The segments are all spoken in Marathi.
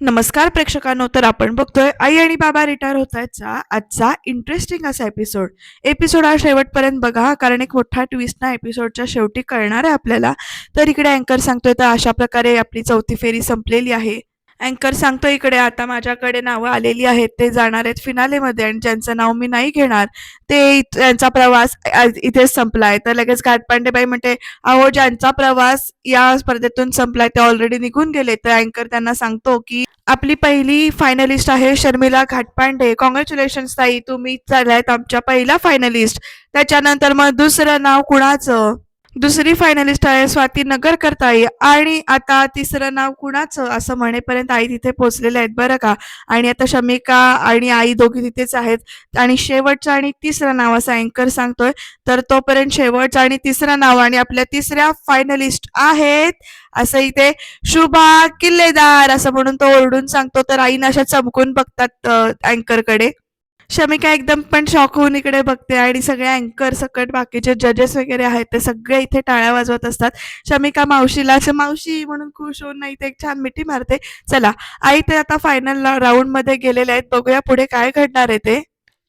नमस्कार प्रेक्षकांनो तर आपण बघतोय आई आणि बाबा रिटायर होत आहेतचा आजचा इंटरेस्टिंग असा एपिसोड एपिसोड हा शेवटपर्यंत बघा कारण एक मोठा ट्विस्ट ना एपिसोडच्या शेवटी कळणार आहे आपल्याला. तर इकडे अँकर सांगतोय तर अशा प्रकारे आपली चौथी फेरी संपलेली आहे. अँकर सांगतो इकडे आता माझ्याकडे नावं आलेली आहेत ते जाणार आहेत फिनालेमध्ये आणि ज्यांचं नाव मी नाही घेणार ते त्यांचा प्रवास इथेच संपलाय. तर लगेच घाटपांडेबाई म्हणते अहो ज्यांचा प्रवास या स्पर्धेतून संपलाय ते ऑलरेडी निघून गेले. तर अँकर त्यांना सांगतो की आपली पहिली फायनलिस्ट आहे शर्मिला घाटपांडे. कॉंग्रॅच्युलेशन ताई तुम्ही चाललायत आमच्या पहिला फायनलिस्ट त्याच्यानंतर मग दुसरं नाव कुणाचं? दुसरी फायनलिस्ट आहे स्वाती नगरकर ताई आणि आता तिसरं नाव कुणाचं असं म्हणेपर्यंत आई तिथे पोहोचलेले आहेत बरं का? आणि आता शमिका आणि आई दोघी तिथेच आहेत. आणि शेवटचं आणि तिसरं नाव असं अँकर सांगतोय. तर तोपर्यंत शेवटचं आणि तिसरं नाव आणि आपल्या तिसऱ्या फायनलिस्ट आहेत. असं इथे शुभा किल्लेदार असं म्हणून तो ओरडून सांगतो. तर आईनं अशा चमकून बघतात अँकरकडे शमिका एकदम पण शॉक होऊन इकडे बघते आणि सगळे अँकर सकट बाकीचे जजेस वगैरे आहेत ते सगळे इथे टाळ्या वाजवत असतात. शमिका मावशीला असं मावशी म्हणून खुश होऊन नाही ते एक छान मिठी मारते. चला आई ते आता फायनल राऊंडमध्ये गेलेले आहेत. बघूया पुढे काय घडणार आहे ते.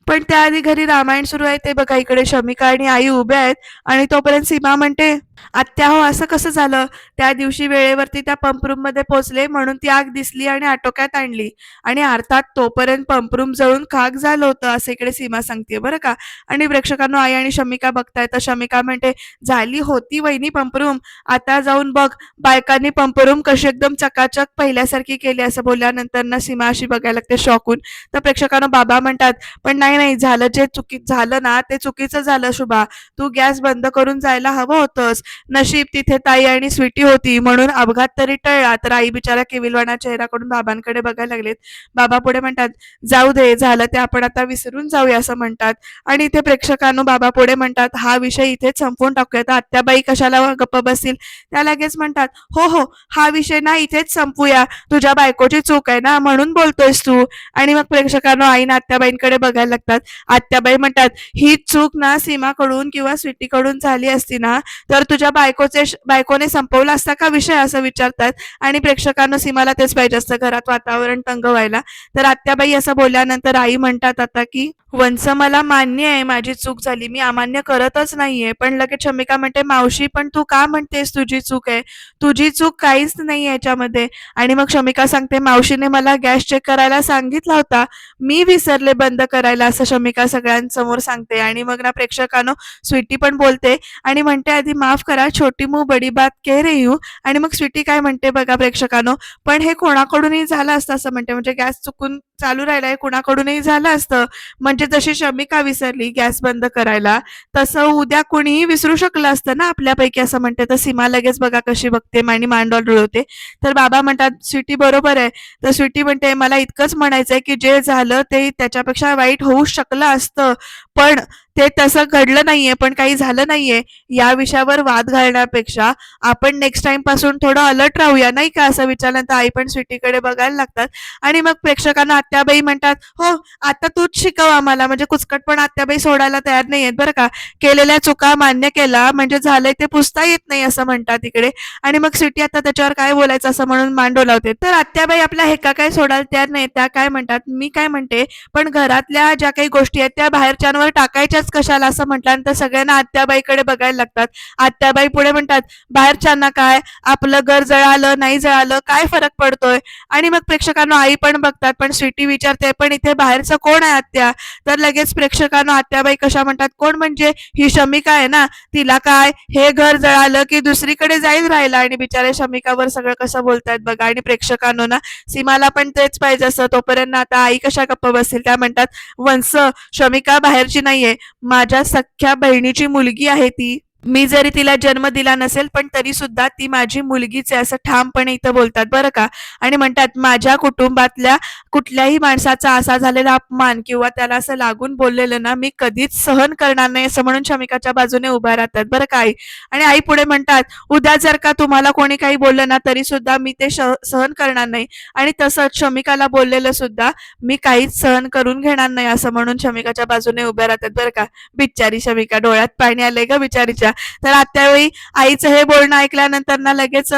पण त्याआधी घरी रामायण सुरू आहे ते बघा इकडे शमिका आणि आई उभ्या आहेत आणि तोपर्यंत सीमा म्हणते आत्या हो असं कसं झालं? त्या दिवशी वेळेवरती त्या पंपरूममध्ये पोहोचले म्हणून ती आग दिसली आणि आटोक्यात आणली. आणि अर्थात तोपर्यंत पंपरूम जळून खाक झालं होतं असं इकडे सीमा सांगते बरं का? आणि प्रेक्षकांनो आई आणि शमिका बघताय तर शमिका म्हणते झाली होती वहिनी पंपरूम आता जाऊन बघ बायकांनी पंपरूम कशी एकदम चकाचक पहिल्यासारखी केली असं बोलल्यानंतर ना सीमा अशी बघायला लागते शॉकून तर प्रेक्षकांना बाबा म्हणतात पण नाही नाही झालं जे चुकी झालं ना ते चुकीचं झालं शुभा. तू गॅस बंद करून जायला हवं होतंस. नशीब तिथे ताई आणि स्वीटी होती. म्हणून अपघात तरी टळला. तर आई बिचारा केविलवाणा चेहऱ्याकडून बाबांकडे बघायला लागलेत. बाबा पुढे म्हणतात जाऊ दे झालं ते आपण आता विसरून जाऊया असं म्हणतात. आणि इथे प्रेक्षकांनो बाबा पुढे म्हणतात हा विषय इथेच संपवून टाकूया. तर आत्याबाई कशाला गप्प बसतील? त्या लगेच म्हणतात हो हो हा विषय ना इथेच संपूया. तुझ्या बायकोची चूक आहे ना म्हणून बोलतोयस तू. आणि मग प्रेक्षकांनो आईनं आत्याबाईंकडे बघायला लागतात. आत्याबाई म्हणतात ही चूक ना सीमाकडून किंवा स्वीटीकडून झाली असती ना तर तुझ्या बायकोचे बायकोने संपवला असता का विषय असं विचारतात? आणि प्रेक्षकांना सीमाला तेच पाहिजे असतं घरात वातावरण तंग व्हायला. तर आत्याबाई असं बोलल्यानंतर आई म्हणतात आता की वंस मला मान्य आहे माझी चूक झाली. मी अमान्य करतच नाहीये. पण लगेच शमिका म्हणते मावशी पण तू का म्हणतेस तुझी चूक आहे? तुझी चूक काहीच नाही याच्यामध्ये. आणि मग शमिका सांगते मावशीने मला गॅस चेक करायला सांगितला होता. मी विसरले बंद करायला असं शमिका सगळ्यांसमोर सांगते. आणि मग ना प्रेक्षकांनो स्वीटी पण बोलते आणि म्हणते आधी माफ करा छोटी मू बडी बात कह रही हूँ. आणि मग स्वीटी काय म्हणते बघा प्रेक्षकांनो पण हे कोणाकडूनही झालं असतं असं म्हणते. म्हणजे गॅस चुकून चालू राहिलाय कोणाकडूनही झालं असतं. म्हणजे जशी शमिका विसरली गॅस बंद करायला तसं उद्या कोणीही विसरू शकलं असतं ना आपल्यापैकी असं म्हणते. तर सीमा लगेच बघा कशी बघते आणि मांडॉल रुळवते. तर बाबा म्हणतात स्वीटी बरोबर आहे. तर स्वीटी म्हणते मला इतकंच म्हणायचंय की जे झालं ते त्याच्यापेक्षा वाईट होऊ शकलं असतं. पण ते तसं घडलं नाहीये पण काही झालं नाहीये या विषयावर वाद घालण्यापेक्षा आपण नेक्स्ट टाइमपासून थोडं अलर्ट राहूया नाही का? असं विचारल्यानंतर आई पण स्वीटीकडे बघायला लागतात. आणि मग प्रेक्षकांना आत्याबाई म्हणतात हो आता तूच शिकव आम्हाला. म्हणजे कुचकट पण आत्याबाई सोडायला तयार नाही आहेत बरं का? केलेल्या चुका मान्य केला म्हणजे झालंय ते पुसता येत नाही असं म्हणतात इकडे. आणि मग स्वीटी आता त्याच्यावर काय बोलायचं असं म्हणून मांडो लावते. तर आत्याबाई आपल्या हेका काय सोडायला तयार नाही त्या काय म्हणतात मी काय म्हणते पण घरातल्या ज्या काही गोष्टी आहेत त्या बाहेरच्यांवर टाकायच्याच कशाला असं म्हटल्यानंतर सगळ्यांना आत्याबाईकडे बघायला लागतात. आत्याबाई पुढे म्हणतात बाहेरच्यांना काय? आपलं घर जळालं नाही जळालं काय फरक पडतोय? आणि मग प्रेक्षकांना आई पण बघतात पण स्वीटी विचारते पण इथे बाहेरचं कोण आहे आत्या? तर लगेच प्रेक्षकांना आत्याबाई कशा म्हणतात कोण म्हणजे? ही शमिका आहे ना? तिला काय? हे घर जळालं की दुसरीकडे जाईल राहिला आणि बिचारे शमिकावर सगळं कसं बोलतायत बघा. आणि प्रेक्षकांनो ना सीमाला पण तेच पाहिजे असं. तोपर्यंत आता आई कशा गप्प बसतील? त्या म्हणतात वंस शमिका बाहेरची नाहीये. माझ्या सख्ख्या बहिणीची मुलगी आहे ती. मी जरी तिला जन्म दिला नसेल पण तरी सुद्धा ती माझी मुलगीच आहे असं ठामपणे इथं बोलतात बरं का. आणि म्हणतात माझ्या कुटुंबातल्या कुठल्याही माणसाचा असा झालेला अपमान किंवा त्याला असं लागून बोललेलं ना मी कधीच सहन करणार नाही असं म्हणून शमिकाच्या बाजूने उभ्या राहतात. बरं का आई? आणि आई पुढे म्हणतात उद्या जर का तुम्हाला कोणी काही बोललं ना तरी सुद्धा मी ते श- सहन करणार नाही. आणि तसंच शमिकाला बोललेलं सुद्धा मी काहीच सहन करून घेणार नाही असं म्हणून शमिकाच्या बाजूने उभ्या राहतात. बरं का? बिचारी शमिका डोळ्यात पाणी आलंय का बिचारीच्या. तर आत्यावेळी आईचं हे बोलणं ऐकल्यानंतर ना लगेच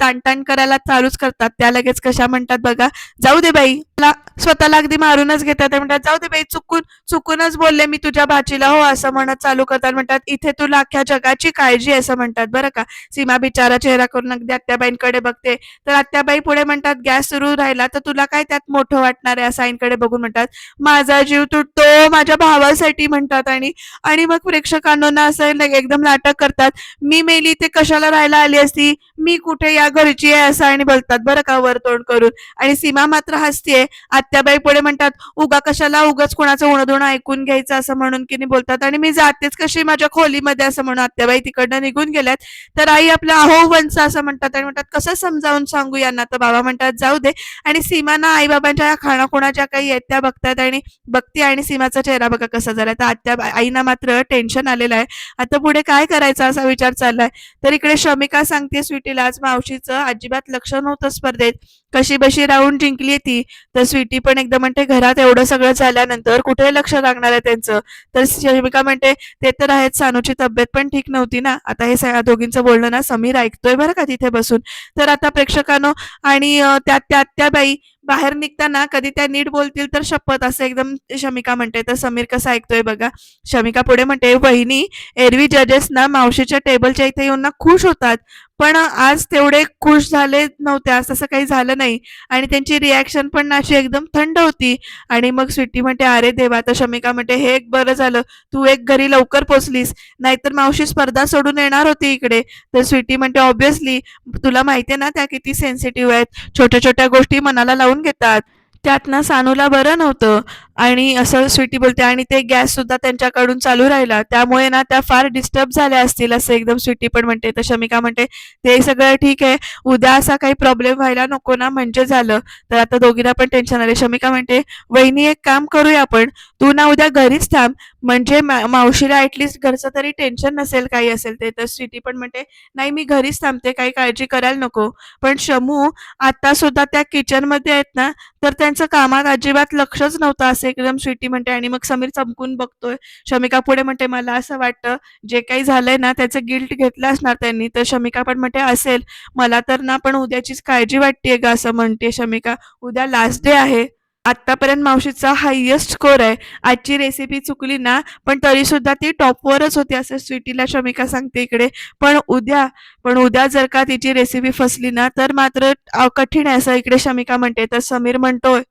ताणताण करायला चालूच करतात. त्या लगेच कशा म्हणतात बघा जाऊ दे बाई स्वतःला अगदी मारूनच घेतात. ते म्हणतात जाऊ दे बाई चुकून चुकूनच बोलले मी तुझ्या भाचीला हो असं म्हणत चालू करतात. म्हणतात इथे तुला अख्ख्या जगाची काळजी असं म्हणतात. बरं का? सीमा बिचारा चेहरा करून अगदी आत्याबाईंकडे बघते. तर आत्याबाई पुढे म्हणतात गॅस सुरू राहिला तर तुला काय त्यात मोठं वाटणार आहे? असं आईंकडे बघून म्हणतात. माझा जीव तुटतो माझ्या भावासाठी म्हणतात आणि आणि मग प्रेक्षकांना असं एकदम नाटक करतात. मी मेली ते कशाला राहायला आली असती? मी कुठे या घरची आहे असं आणि बोलतात बरं का वर तोंड करून? आणि सीमा मात्र हसतीये आत्याबाई पुढे म्हणतात उगा कशाला उगाच कोणाचं उणधुण ऐकून घ्यायचं असं म्हणून की बोलतात? आणि मी जातेच कशी माझ्या खोलीमध्ये असं म्हणून आत्याबाई तिकडनं निघून गेल्यात. तर आई आपल्या अहो वंच असं म्हणतात आणि म्हणतात कसं समजावून सांगू यांना? तर बाबा म्हणतात जाऊ दे. आणि सीमाना आई बाबांच्या खाणाखुणा ज्या काही आहेत त्या बघतात आणि बघती आणि सीमाचा चेहरा बघा कसा झालाय. तर आत्या आईना मात्र टेन्शन आलेलं आहे. आता पुढे काय करायचं असा विचार चाललाय? तर इकडे श्रमिका सांगते स्वीटीला आज मावशी मावशीचं अजिबात लक्ष नव्हतं स्पर्धेत. कशी बशी राहून जिंकली ती तर स्वीटी पण एकदम म्हणते घरात एवढं सगळं झाल्यानंतर कुठे लक्ष लागणार आहे त्यांचं? तर शमिका म्हणते ते तर आहेत सानूची तब्येत पण ठीक नव्हती ना. आता हे दोघींचं बोलणं ना समीर ऐकतोय बरं का तिथे बसून. तर आता प्रेक्षकांनो आणि त्या त्या त्या बाई बाहेर निघताना कधी त्या नीट बोलतील तर शपथ असं एकदम शमिका म्हणते. तर समीर कसं ऐकतोय बघा. शमिका पुढे म्हणते वहिनी एरवी जजेस ना मावशीच्या टेबलच्या इथे येऊन ना खुश होतात. पण आज तेवढे खुश झाले नव्हते आज तसं काही झालं नाही. आणि त्यांची रिॲक्शन पण अशी एकदम थंड होती. आणि मग स्वीटी म्हणते अरे देवा तर शमिका म्हणते हे एक बरं झालं तू एक घरी लवकर पोचलीस नाहीतर मावशी स्पर्धा सोडून येणार होती इकडे. तर स्वीटी म्हणते ऑब्विसली तुला माहितीये ना त्या किती सेन्सिटिव्ह आहेत. छोट्या छोट्या गोष्टी मनाला लावून घेतात. त्यातनं सानूला बरं नव्हतं. आणि असं स्वीटी बोलते आणि ते गॅस सुद्धा त्यांच्याकडून चालू राहिला. त्यामुळे ना त्या फार डिस्टर्ब झाल्या असतील असं एकदम स्वीटी पण म्हणते. तर शमिका म्हणते ते सगळं ठीक आहे. उद्या असा काही प्रॉब्लेम व्हायला नको ना म्हणजे झालं. तर आता दोघींना पण टेन्शन आले शमिका म्हणते वहिनी एक काम करूया आपण. तू ना उद्या घरीच थांब. म्हणजे मावशीला ऍटलिस्ट घरचं तरी टेन्शन नसेल काही असेल ते. तर स्वीटी पण म्हणते नाही मी घरीच थांबते. काही काळजी करायला नको. पण शमू आता सुद्धा त्या किचनमध्ये आहेत ना तर त्यांचं कामात अजिबात लक्षच नव्हतं असेल. एकदम स्वीटी म्हणते आणि मग समीर चमकून बघतोय. शमिका पुढे म्हणते मला असं वाटतं जे काही झालंय ना त्याचं गिल्ट घेतलं असणार त्यांनी. तर शमिका पण म्हणते असेल. मला तर ना पण उद्याचीच काळजी वाटतेय का असं म्हणते शमिका. उद्या लास्ट डे आहे. आतापर्यंत मावशीचा हायेस्ट स्कोर आहे. आजची रेसिपी चुकली ना पण तरी सुद्धा ती टॉपवरच होती असं स्वीटीला शमिका सांगते इकडे. पण उद्या पण उद्या जर का तिची रेसिपी फसली ना तर मात्र कठीण आहे असं इकडे शमिका म्हणते. तर समीर म्हणतोय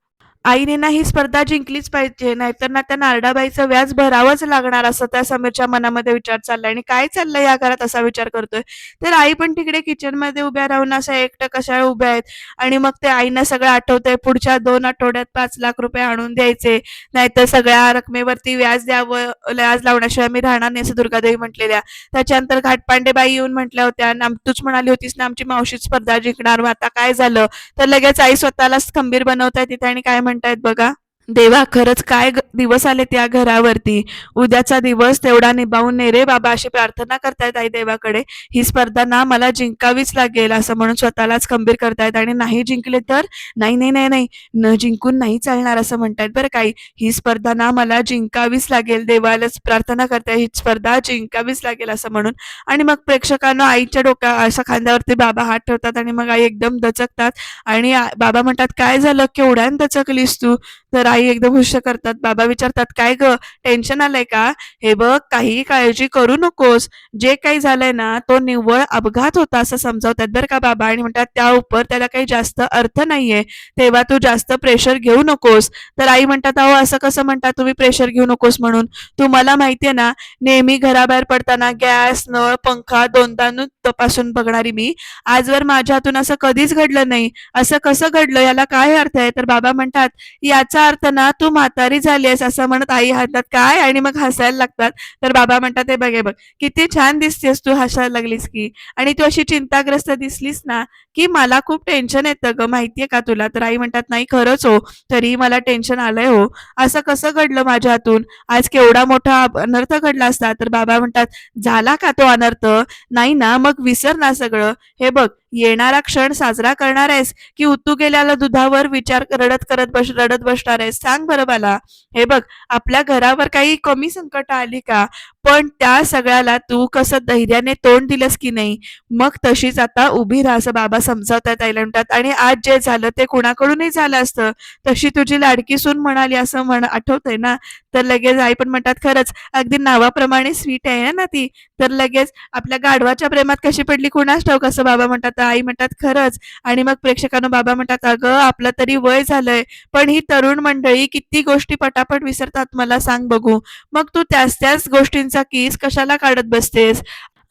आईने ना ही स्पर्धा जिंकलीच पाहिजे नाहीतर ना त्या नारडाबाईचं व्याज भरावंच लागणार असं त्या समीरच्या मनामध्ये विचार चाललाय. आणि काय चाललंय या घरात असा विचार करतोय? तर आई पण तिकडे किचनमध्ये उभ्या राहून असं एकटं कशा उभ्या आहेत? आणि मग ते आईना सगळं आठवतंय पुढच्या दोन आठवड्यात पाच लाख रुपये आणून द्यायचे नाहीतर सगळ्या रकमेवरती व्याज द्यावं व्याज लावण्याशिवाय मी राहणार नाही असं दुर्गादेवी म्हटलेल्या. त्याच्यानंतर घाटपांडेबाई येऊन म्हटल्या होत्या तूच म्हणाली होतीस ना आमची मावशी स्पर्धा जिंकणार मग आता काय झालं? तर लगेच आई स्वतःलाच खंबीर बनवताय तिथे आणि काय म्हणतायत बघा. देवा खरंच काय दिवस आले त्या घरावरती. उद्याचा दिवस तेवढा निभावून ने रे बाबा अशी प्रार्थना करतायत आई देवाकडे. ही स्पर्धा ना मला जिंकावीच लागेल असं म्हणून स्वतःलाच खंबीर करतायत आणि नाही जिंकले तर नाही नाही नाही नाही न जिंकून नाही चालणार असं म्हणतायत बरं काही. ही स्पर्धा ना मला जिंकावीच लागेल देवालाच प्रार्थना करताय ही स्पर्धा जिंकावीच लागेल असं म्हणून. आणि मग प्रेक्षकांना आईच्या डोक्या अशा खांद्यावरती बाबा हात ठेवतात आणि मग आई एकदम दचकतात. आणि बाबा म्हणतात काय झालं? केवढ्यान दचकलीस तू? तर आई एकदम हुश करतात. बाबा विचारतात काय ग? टेन्शन आलंय का? हे बघ काही काळजी करू नकोस. जे काही झालंय ना तो निव्वळ अपघात होता असं समजावतात बरं का बाबा. आणि म्हणतात त्या उपर त्याला काही जास्त अर्थ नाहीये. तेव्हा तू जास्त प्रेशर घेऊ नकोस. तर आई म्हणतात अहो असं कसं म्हणतात तुम्ही प्रेशर घेऊ नकोस म्हणून? तुम्हाला माहितीये ना नेहमी घराबाहेर पडताना गॅस नळ पंखा दोनदा तपासून बघणारी मी. आजवर माझ्या हातून असं कधीच घडलं नाही. असं कसं घडलं याला काय अर्थ आहे? तर बाबा म्हणतात याचा अर्थ ना तू म्हातारी झाली आहेस असं म्हणत आई हातात काय आणि मग हसायला लागतात. तर बाबा म्हणतात हे बघे बघ किती छान दिसतेस तू हसायला लागलीस की. आणि तू अशी चिंताग्रस्त दिसलीस ना की मला खूप टेन्शन येतं ग माहितीये का तुला? तर आई म्हणतात नाही खरंच हो तरी मला टेन्शन आलंय हो. असं कसं घडलं माझ्या हातून आज केवढा मोठा अनर्थ घडला असता. तर बाबा म्हणतात झाला का तो अनर्थ? नाही ना मग मग विसर ना सगळं. हे बघ येणारा क्षण साजरा करणार आहेस की उतू गेल्याला दुधावर विचार रडत करत बस रडत बसणार आहेस? सांग बरं मला. हे बघ आपल्या घरावर काही कमी संकट आली का? पण त्या सगळ्याला तू कसं धैर्याने तोंड दिलंस की नाही? मग तशीच आता उभी राहा असं बाबा समजावतात आईला म्हणतात. आणि आज जे झालं ते कुणाकडूनही झालं असतं. तशी तुझी लाडकी सून म्हणाली असं म्हण आठवतंय ना? तर लगेच आई पण म्हणतात खरंच अगदी नावाप्रमाणे स्वीट आहे ना ती. तर लगेच आपल्या गाढवाच्या प्रेमात कशी पडली कुणाच ठाऊक असं बाबा म्हणतात. आई म्हणतात खरंच. आणि मग प्रेक्षकांना बाबा म्हणतात अगं आपलं तरी वय झालंय पण ही तरुण मंडळी किती गोष्टी पटापट विसरतात मला सांग बघू. मग तू त्याच त्याच गोष्टींचा कीस कशाला काढत बसतेस?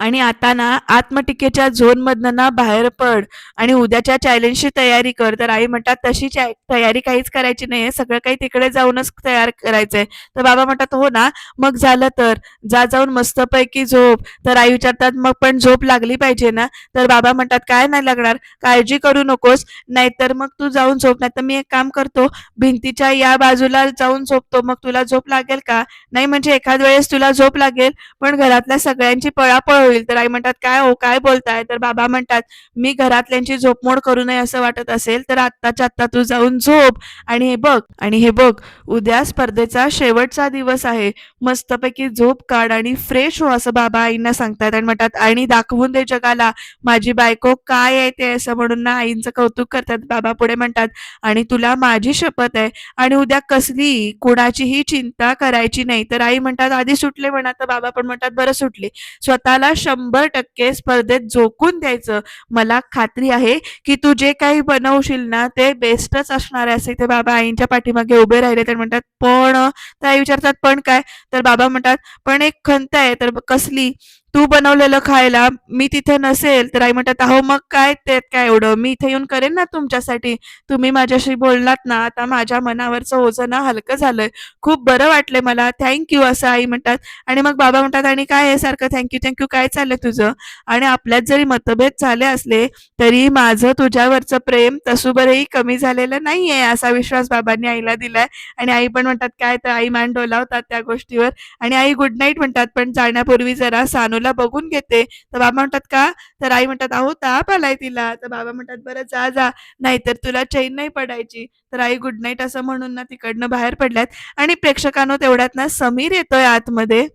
आणि आता ना आत्मटीकेच्या झोनमधनं ना बाहेर पड आणि उद्याच्या चॅलेंजची तयारी कर. तर आई म्हणतात तशी तयारी काहीच करायची नाहीये. सगळं काही तिकडे जाऊनच तयार करायचंय. तर बाबा म्हणतात हो ना. मग झालं तर. जा जाऊन मस्तपैकी झोप. तर आई विचारतात मग पण झोप लागली पाहिजे ना? तर बाबा म्हणतात काय नाही लागणार. काळजी करू नकोस. नाहीतर मग तू जाऊन झोप. नाही तर मी एक काम करतो. भिंतीच्या या बाजूला जाऊन झोपतो. मग तुला झोप लागेल का? नाही म्हणजे एखाद वेळेस तुला झोप लागेल. पण घरातल्या सगळ्यांची पळापळ होईल तर आई म्हणतात काय हो काय बोलताय? तर बाबा म्हणतात मी घरातल्यांची झोपमोड करू नये असं वाटत असेल तर आत्ताच्या आत्ता तू जाऊन झोप आणि हे बघ. आणि हे बघ उद्या स्पर्धेचा शेवटचा दिवस आहे. मस्तपैकी झोप काढ आणि फ्रेश हो असं बाबा आईंना सांगतात. आणि म्हणतात आणि दाखवून दे जगाला माझी बायको काय आहे ते असं म्हणून ना आईंचं कौतुक करतात. बाबा पुढे म्हणतात आणि तुला माझी शपथ आहे आणि उद्या कसली कोणाचीही चिंता करायची नाही. तर आई म्हणतात आधी सुटले म्हणा. तर बाबा पण म्हणतात बरं सुटले. स्वतःला शंभर टक्के स्पर्धेत झोकून द्यायचं. मला खात्री आहे की तू जे काही बनवशील ना ते बेस्टच असणार आहे. असे ते बाबा आईंच्या पाठीमागे उभे राहिले. तर म्हणतात पण तर आई विचारतात पण काय? तर बाबा म्हणतात पण एक खंत आहे तर कसली? तू बनवलेलं खायला मी तिथे नसेल तर आई म्हणतात अहो मग काय त्यात काय एवढं? मी इथे येऊन करेन ना तुमच्यासाठी. तुम्ही माझ्याशी बोललात ना आता माझ्या मनावरचं ओझं ना हलकं झालंय. खूप बरं वाटलंय मला. थँक्यू असं आई म्हणतात. आणि मग बाबा म्हणतात आणि काय आहे सारखं? थँक्यू थँक्यू काय चाललंय तुझं? आणि आपल्यात जरी मतभेद झाले असले तरी माझं तुझ्यावरचं प्रेम तसुबरही कमी झालेलं नाहीये असा विश्वास बाबांनी आईला दिलाय. आणि आई पण म्हणतात काय तर आई मान डोलावतात त्या गोष्टीवर. आणि आई गुड नाईट म्हणतात पण जाण्यापूर्वी जरा सानूला बघून घेते. तर बाबा म्हणतात का? तर आई म्हणतात अहो ताप आलाय तिला. तर बाबा म्हणतात बरं जा जा. नाहीतर तुला चैन नाही पडायची. तर आई गुड नाईट असं म्हणून ना तिकडनं बाहेर पडल्यात. आणि प्रेक्षकांनो तेवढ्यात ना समीर येतोय आतमध्ये.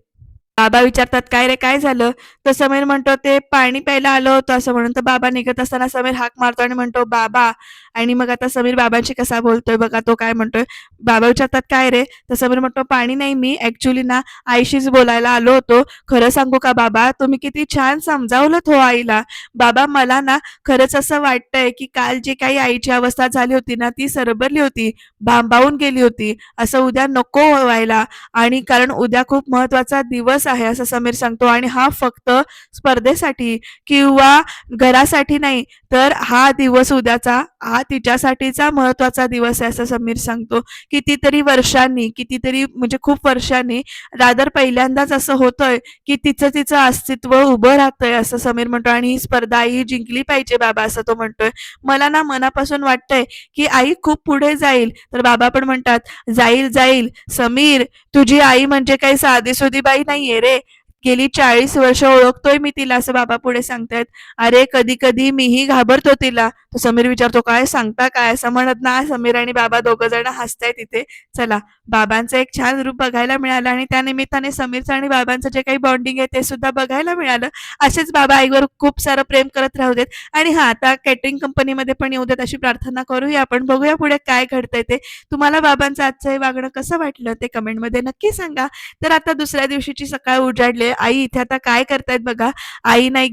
बाबा विचारतात काय रे काय झालं? तर समीर म्हणतो ते पाणी प्यायला आलं होतं असं म्हणून तर बाबा निघत असताना समीर हाक मारतो आणि म्हणतो बाबा आणि मग आता समीर बाबांशी कसा बोलतोय बघा तो काय म्हणतोय बाबा विचारतात काय रे? तर समीर म्हणतो पाणी नाही मी ऍक्च्युली ना आईशीच बोलायला आलो होतो. खरं सांगू का बाबा तुम्ही किती छान समजावलं हो आईला. बाबा मला ना खरंच असं वाटतंय की काल जी काही आईची अवस्था झाली होती ना ती सरबरली होती भांबावून गेली होती. असं उद्या नको व्हायला. आणि कारण उद्या खूप महत्त्वाचा दिवस आहे असं समीर सांगतो. आणि हा फक्त स्पर्धेसाठी किंवा घरासाठी नाही तर हा दिवस उद्याचा हा तिच्यासाठीचा महत्त्वाचा दिवस आहे असं समीर सांगतो. कितीतरी वर्षांनी कितीतरी म्हणजे खूप वर्षांनी दादर पहिल्यांदाच असं होतंय की तिचं तिचं अस्तित्व उभं राहतंय असं समीर म्हणतो. आणि ही स्पर्धा आई जिंकली पाहिजे बाबा असं तो म्हणतोय. मला ना मनापासून वाटतंय की आई खूप पुढे जाईल. तर बाबा पण म्हणतात जाईल जाईल. समीर तुझी आई म्हणजे काही साधीसुधी बाई नाहीये रे. गेली चाळीस वर्ष ओळखतोय मी तिला असं बाबा पुढे सांगतायत. अरे कधी कधी मीही घाबरतो तिला. तो समीर विचारतो काय सांगता काय? असं म्हणत ना समीर आणि बाबा दोघ जण हसतायत तिथे चला बाबांचं एक छान रूप बघायला मिळालं आणि त्या निमित्ताने समीरचं आणि बाबांचं जे काही बॉन्डिंग आहे ते सुद्धा बघायला मिळालं. असेच बाबा आईवर खूप सारं प्रेम करत राहू देत. आणि हा आता कॅटरिंग कंपनीमध्ये पण येऊ देत अशी प्रार्थना करूया आपण. बघूया पुढे काय घडतंय ते. तुम्हाला बाबांचं आजचं हे वागणं कसं वाटलं ते कमेंटमध्ये नक्की सांगा. तर आता दुसऱ्या दिवशीची सकाळ उजाडली आई इथे आता काय करतायत बघा? आई नाही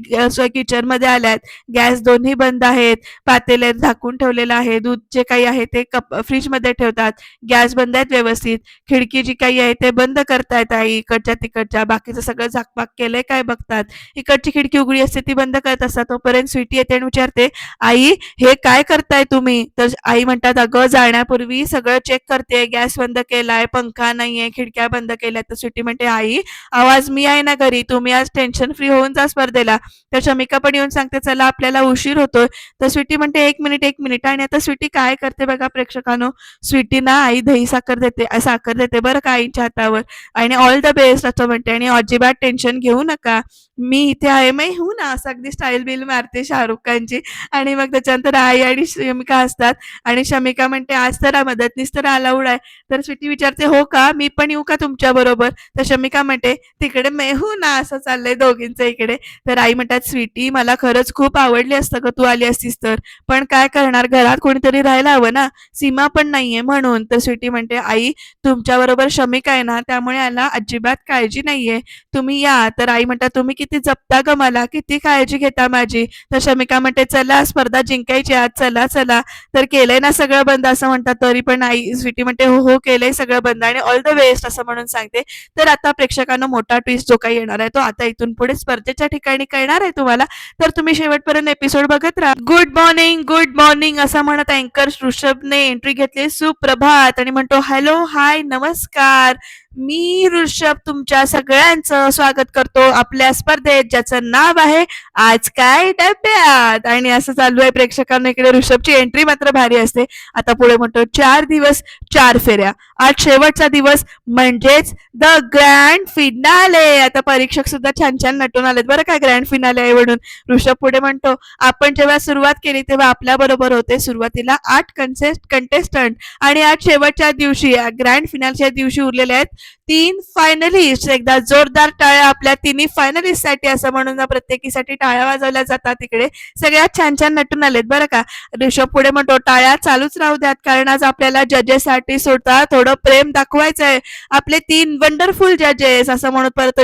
किचनमध्ये आल्यात. गॅस दोन्ही बंद आहेत. पातेले झाकून ठेवलेलं आहे. दूध जे काही आहे ते कप फ्रीजमध्ये ठेवतात. गॅस बंद आहेत व्यवस्थित. खिडकी जी काही आहे ते बंद करतायत आई. इकडच्या तिकडच्या. बाकीचं सगळं झाकपाक केलंय काय बघतात? इकडची खिडकी उघडी असते ती बंद करत असतात. तोपर्यंत स्वीटी येते आणि विचारते आई हे काय करताय तुम्ही? तर आई म्हणतात अगं जाण्यापूर्वी सगळं चेक करते. गॅस बंद केलाय पंखा नाहीये खिडक्या बंद केल्या तर स्वीटी म्हणते आई आवाज मी आहे ना घरी तुम्ही आज टेन्शन फ्री होऊन जा स्पर्धेला. तर शमिका पण येऊन सांगते चला आपल्याला उशीर होतोय. तर स्वीटी म्हणते एक मिनिट एक मिनिट आणि आता स्वीटी काय करते बघा प्रेक्षकांनो. स्वीटीना आई दही साखर देते साखर देते बरं का आईच्या हातावर. आणि ऑल द बेस्ट असं म्हणते आणि अजिबात टेन्शन घेऊ नका. मी इथे आहे मी हू ना असं अगदी स्टाईल बिल मारते शाहरुख खानची. आणि मग त्याच्यानंतर आई आणि शमिका असतात आणि शमिका म्हणते आज तर मदतनीस तर अलाउड आहे तर स्वीटी विचारते हो का? मी पण येऊ का तुमच्या बरोबर? तर शमिका म्हणते तिकडे मे हो ना असं चाललंय दोघींचं इकडे. तर आई म्हणतात स्वीटी मला खरंच खूप आवडली असतं का तू आली असतीस तर. पण काय करणार? घरात कोणीतरी राहायला हवं ना? सीमा पण नाहीये म्हणून. तर स्वीटी म्हणते आई तुमच्या बरोबर शमिका आहे ना? त्यामुळे याला अजिबात काळजी नाहीये. तुम्ही या. तर आई म्हणतात तुम्ही किती जपता ग मला? किती काळजी घेता माझी? तर शमिका म्हणते चला स्पर्धा जिंकायची आज. चला चला. तर केलंय ना सगळं बंद असं म्हणतात तरी पण आई स्वीटी म्हणते हो हो केलंय सगळं बंद आणि ऑल द बेस्ट असं म्हणून सांगते. तर आता प्रेक्षकांना मोठा ट्विस्ट जो काही येणार आहे. तो आता इथून पुढे स्पर्धेच्या ठिकाणी कळणार आहे तुम्हाला. तर तुम्ही शेवटपर्यंत एपिसोड बघत राहा. गुड मॉर्निंग गुड मॉर्निंग असं म्हणत अँकर ऋषभने एंट्री घेतली. सुप्रभात. आणि म्हणतो हॅलो हाय नमस्कार. मी ऋषभ तुमच्या सगळ्यांचं स्वागत करतो आपल्या स्पर्धेत ज्याचं नाव आहे आज काय डब्यात? आणि असं चालू आहे प्रेक्षकांना इकडे ऋषभची एंट्री मात्र भारी असते. आता पुढे म्हणतो चार दिवस चार फेऱ्या. आज शेवटचा दिवस म्हणजेच द ग्रँड फिनाले आता परीक्षक सुद्धा छान छान नटून आलेत बरं काय ग्रँड फिनाले आहे म्हणून ऋषभ पुढे म्हणतो आपण जेव्हा सुरुवात केली तेव्हा आपल्या बरोबर होते. सुरुवातीला आठ कन्सेस्ट कंटेस्टंट आणि आज शेवटच्या दिवशी ग्रँड फिनालच्या दिवशी उरलेले आहेत तीन फायनलिस्ट एकदा जोरदार टाळ्या आपल्या तिन्ही फायनलिस्टसाठी असं म्हणून प्रत्येकीसाठी टाळ्या वाजवल्या जातात तिकडे. सगळ्यात छान छान नटून आलेत बरं का? ऋषभ पुढे म्हणतो टाळ्या चालूच राहू द्यात कारण आज आपल्याला जजेससाठी सुद्धा थोडं प्रेम दाखवायचं आहे आपले तीन वंडरफुल जजेस असं म्हणून परत तो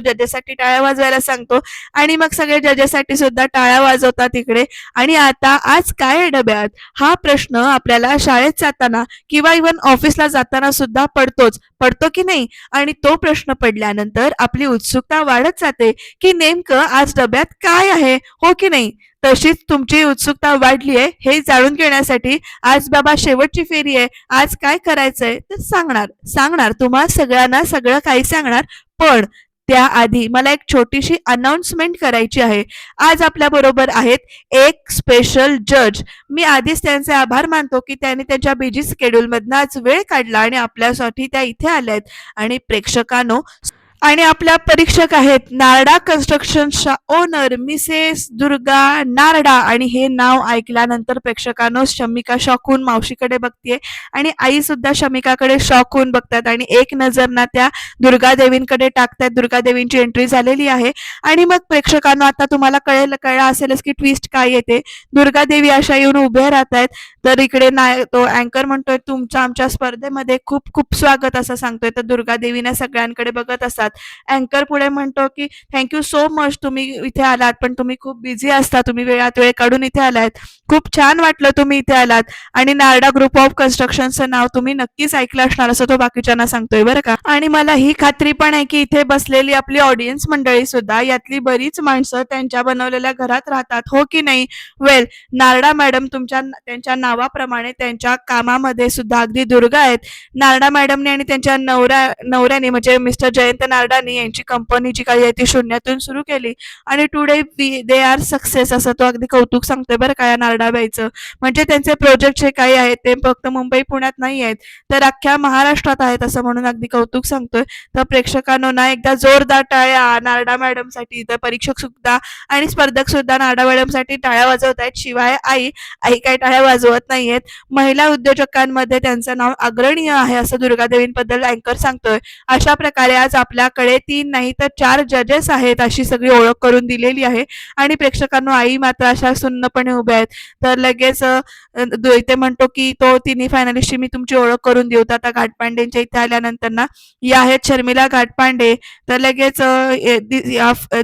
टाळ्या वाजवायला सांगतो. आणि मग सगळे जजेससाठी सुद्धा टाळ्या वाजवतात तिकडे. आणि आता आज काय डब्यात? हा प्रश्न आपल्याला शाळेत जाताना किंवा इव्हन ऑफिसला जाताना सुद्धा पडतोच. पडतो की नाही? आणि तो प्रश्न पडल्यानंतर आपली उत्सुकता वाढत जाते की नेमकं आज डब्यात काय आहे हो की नाही? तशीच तुमची उत्सुकता वाढली आहे हे जाणून घेण्यासाठी आज बाबा शेवटची फेरी आहे. आज काय करायचंय तर सांगणार सांगणार. तुम्हा सगळ्यांना सगळं काही सांगणार. पण त्याआधी मला एक छोटीशी अनाउन्समेंट करायची आहे. आज आपल्या बरोबर आहेत एक स्पेशल जज मी आधीच त्यांचे आभार मानतो की त्यांनी त्यांच्या बिझी स्केड्यूलमधनं आज वेळ काढला आणि आपल्यासाठी त्या इथे आल्या आहेत. आणि प्रेक्षकांनो आणि आपल्या परीक्षक आहेत नारडा कन्स्ट्रक्शनच्या ओनर मिसेस दुर्गा नारडा. आणि हे नाव ऐकल्यानंतर प्रेक्षकांनो शमिका शॉकून मावशीकडे बघतीये. आणि आई सुद्धा शमिकाकडे शॉकून बघतात. आणि एक नजर ना त्या दुर्गा देवींकडे टाकतात दुर्गा देवींची एंट्री झालेली आहे. आणि मग प्रेक्षकांनो आता तुम्हाला कळेल कळलं असेलच की ट्विस्ट काय येते. दुर्गा देवी अशा येऊन उभे राहत आहेत तर इकडे नाय तो अँकर म्हणतोय तुमच्या आमच्या स्पर्धेमध्ये खूप खूप स्वागत असं सांगतोय. तर दुर्गा देवीने सगळ्यांकडे बघत असतात अँकर पुढे म्हणतो की थँक्यू सो मच तुम्ही इथे आलात पण तुम्ही खूप बिझी असता. तुम्ही वेळात वेळ काढून इथे आलात खूप छान वाटलं तुम्ही इथे आलात. आणि नारडा ग्रुप ऑफ कन्स्ट्रक्शनचं नाव तुम्ही नक्कीच ऐकलं असणार असं तो बाकीच्यांना सांगतोय बरं का. आणि मला ही खात्री पण आहे की इथे बसलेली आपली ऑडियन्स मंडळी सुद्धा यातली बरीच माणसं त्यांच्या बनवलेल्या घरात राहतात हो की नाही? वेल नारडा मॅडम तुमच्या त्यांच्या नावाप्रमाणे त्यांच्या कामामध्ये सुद्धा अगदी दुर्गा आहेत. नारडा मॅडमने आणि त्यांच्या नवऱ्या नवऱ्याने म्हणजे मिस्टर जयंत नारडानी यांची कंपनी जी काही आहे ती शून्यातून सुरू केली. आणि टुडे दे आर सक्सेस असं तो अगदी कौतुक सांगतोय बरं का या नारडाबाईचं म्हणजे त्यांचे प्रोजेक्ट जे काही आहेत ते फक्त मुंबई पुण्यात नाही आहेत तर अख्ख्या महाराष्ट्रात आहेत असं म्हणून अगदी कौतुक सांगतोय. तर प्रेक्षकांनो ना एकदा जोरदार टाळ्या नारडा मॅडमसाठी तर परीक्षक सुद्धा आणि स्पर्धक सुद्धा नारडा मॅडमसाठी टाळ्या वाजवत आहेत. शिवाय आई आई काही टाळ्या वाजवत नाहीयेत महिला उद्योजकांमध्ये त्यांचं नाव अग्रणीय आहे असं दुर्गादेवींबद्दल अँकर सांगतोय. अशा प्रकारे आज आपल्याकडे तीन नाही तर चार जजेस आहेत अशी सगळी ओळख करून दिलेली आहे. आणि प्रेक्षकांनो आई मात्र अशा सुन्नपणे उभ्या आहेत. तर लगेच द्वैते म्हणतो की तो तिन्ही फायनलिस्टची मी तुमची ओळख करून देऊ. तर आता घाटपांडेंच्या इथे आल्यानंतर ना या आहेत शर्मिला घाटपांडे. तर लगेच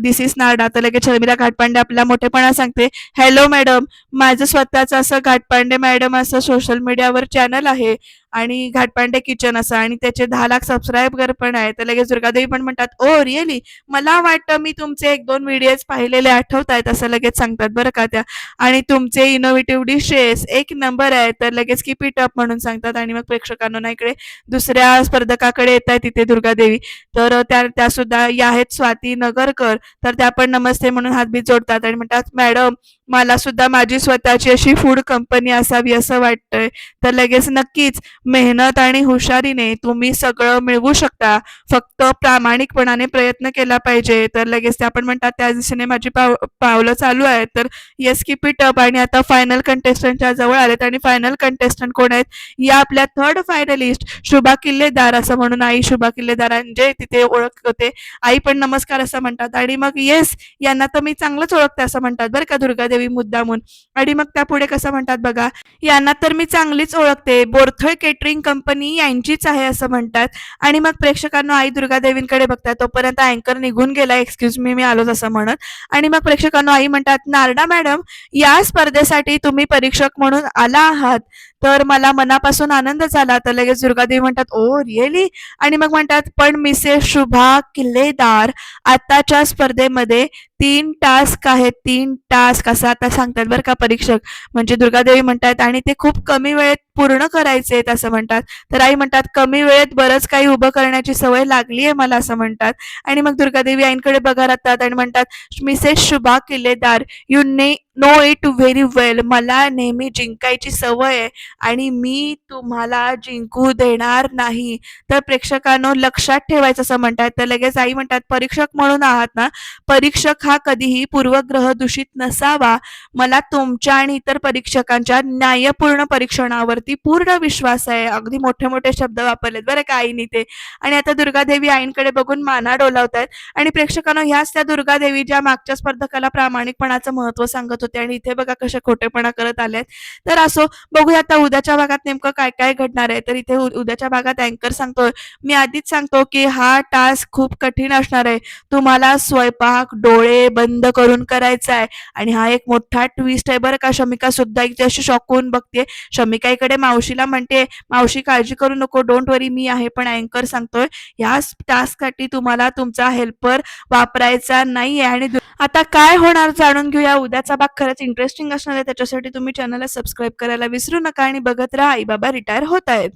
दिस इज नारडा तर लगेच शर्मिला घाटपांडे आपल्या मोठेपणा सांगते हॅलो मॅडम माझं स्वतःचं असं घाटपांडे मॅडम असं सोशल मीडियावर चॅनल आहे. आणि घाटपांडे किचन असं आणि त्याचे दहा लाख सबस्क्रायबर पण आहे तर लगेच दुर्गादेवी पण म्हणतात ओ रिअली मला वाटतं मी तुमचे एक दोन व्हिडिओज पाहिलेले आठवत आहेत असं लगेच सांगतात बरं का त्या. आणि तुमचे इनोव्हेटिव्ह डिशेस एक नंबर आहे तर लगेच की पिट अप म्हणून सांगतात. आणि मग प्रेक्षकांना इकडे दुसऱ्या स्पर्धकाकडे येत आहेत तिथे दुर्गादेवी. तर त्या त्या सुद्धा या आहेत स्वाती नगरकर. तर त्या पण नमस्ते म्हणून हातबीत जोडतात आणि म्हणतात मॅडम मला सुद्धा माझी स्वतःची अशी फूड कंपनी असावी असं वाटतंय. तर लगेच नक्कीच मेहनत आणि हुशारीने तुम्ही सगळं मिळवू शकता. फक्त प्रामाणिकपणाने प्रयत्न केला पाहिजे. तर लगेच ते आपण म्हणतात त्या दिशेने माझी पाव पावलं चालू आहेत. तर येस की पिट आणि आता फायनल कंटेस्टंटच्या जवळ आलेत. आणि फायनल कंटेस्टंट कोण आहेत? या आपल्या थर्ड फायनलिस्ट शुभा किल्लेदार असं म्हणून आई शुभा किल्लेदार तिथे ओळख होते. आई पण नमस्कार असं म्हणतात. आणि मग येस यांना तर मी चांगलंच ओळखते असं म्हणतात बरं का दुर्गादेवी मुद्दामून आणि मग त्या पुढे कसं म्हणतात बघा? यांना तर मी चांगलीच ओळखते. बोरथळ केटरिंग कंपनी यांचीच आहे असं म्हणतात. आणि मग प्रेक्षकांना आई दुर्गादेवींकडे बघतात. तोपर्यंत अँकर निघून गेला. एक्सक्यूज मी मी आलोच असं म्हणत आणि मग प्रेक्षकांना आई म्हणतात नारडा मॅडम या स्पर्धेसाठी तुम्ही परीक्षक म्हणून आला आहात. तर मला मनापासून आनंद झाला. तर लगेच दुर्गादेवी म्हणतात ओ रिअली आणि मग म्हणतात पण मिसेस शुभा किल्लेदार आताच्या स्पर्धेमध्ये तीन टास्क आहेत तीन टास्क असं आता सांगतात बरं का परीक्षक. म्हणजे दुर्गादेवी म्हणतात आणि ते खूप कमी वेळेत पूर्ण करायचे आहेत असं म्हणतात. तर आई म्हणतात कमी वेळेत बरंच काही उभं करण्याची सवय लागली आहे मला असं म्हणतात. आणि मग दुर्गादेवी आईंकडे बघा राहतात आणि म्हणतात मिसेस शुभा किल्लेदार यू ने नो इट व्हेरी वेल मला नेहमी जिंकायची सवय आहे आणि मी तुम्हाला जिंकू देणार नाही. तर प्रेक्षकांनो लक्षात ठेवायचं असं म्हणतात. तर लगेच आई म्हणतात परीक्षक म्हणून आहात ना? परीक्षक हा कधीही पूर्वग्रह दूषित नसावा. मला तुमच्या आणि इतर परीक्षकांच्या न्यायपूर्ण परीक्षणावरती पूर्ण विश्वास आहे. अगदी मोठे मोठे शब्द वापरलेत बरं का आईने ते. आणि आता दुर्गादेवी आईंकडे बघून माना डोलावत आहेत आणि प्रेक्षकांना ह्याच त्या दुर्गादेवी ज्या मागच्या स्पर्धकाला प्रामाणिकपणाचं महत्त्व सांगत होते आणि इथे बघा कशा खोटेपणा करत आल्यात तर असो बघूया आता उद्याच्या भागात नेमकं काय काय घडणार आहे. तर इथे उद्याच्या भागात अँकर सांगतोय. मी आधीच सांगतो की हा टास्क खूप कठीण असणार आहे. तुम्हाला स्वयंपाक डोळे बंद करून करायचा आहे. आणि हा एक मोठा ट्विस्ट आहे बरं का. शमिका सुद्धा इथे अशी शॉकून बघते शमिका इकडे मावशीला म्हणते मावशी काळजी करू नको. डोंट वरी मी आहे. पण अँकर सांगतोय ह्या टास्कसाठी तुम्हाला तुमचा हेल्पर वापरायचा नाहीये. आणि आता काय होणार जाणून घेऊया. उद्याचा भाग खरंच इंटरेस्टिंग असणार आहे. त्याच्यासाठी तुम्ही चॅनलला सबस्क्राईब करायला विसरू नका आणि बघत राहा. आई बाबा रिटायर होत आहेत.